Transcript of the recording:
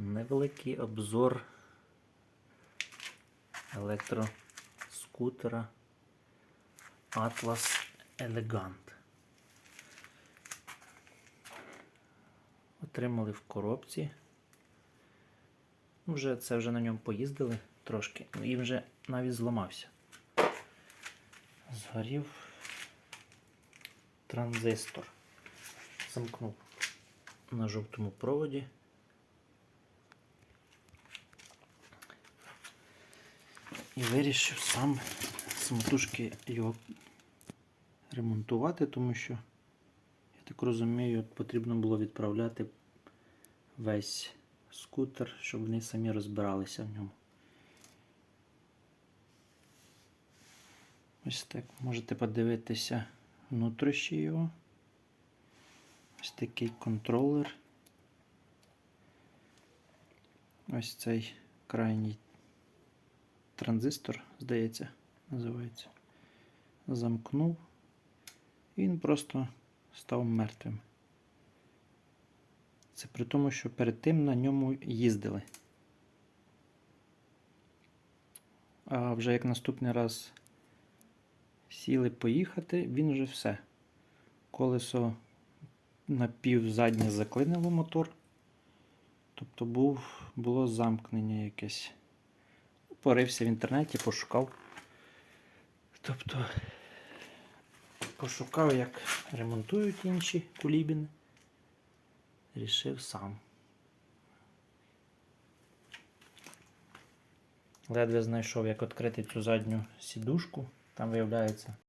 Невеликий обзор електроскутера Atlas Elegant. Отримали в коробці. Вже це вже на ньому поїздили трошки, і вже навіть зламався. Згорів транзистор. Замкнув на жовтому проводі. І вирішив сам самотужки його ремонтувати, тому що, я так розумію, потрібно було відправляти весь скутер, щоб вони самі розбиралися в ньому. Ось так можете подивитися внутрішні його. Ось такий контролер. Ось цей крайній транзистор, здається, називається. Замкнув. І він просто став мертвим. Це при тому, що перед тим на ньому їздили. А вже як наступний раз сіли поїхати, він вже все. Колесо напів заднє заклинило мотор. Тобто був, було замкнення якесь. Порився в інтернеті, пошукав. Тобто пошукав, як ремонтують інші кулібіни. Рішив сам. Ледве знайшов, як відкрити цю задню сідушку. Там виявляється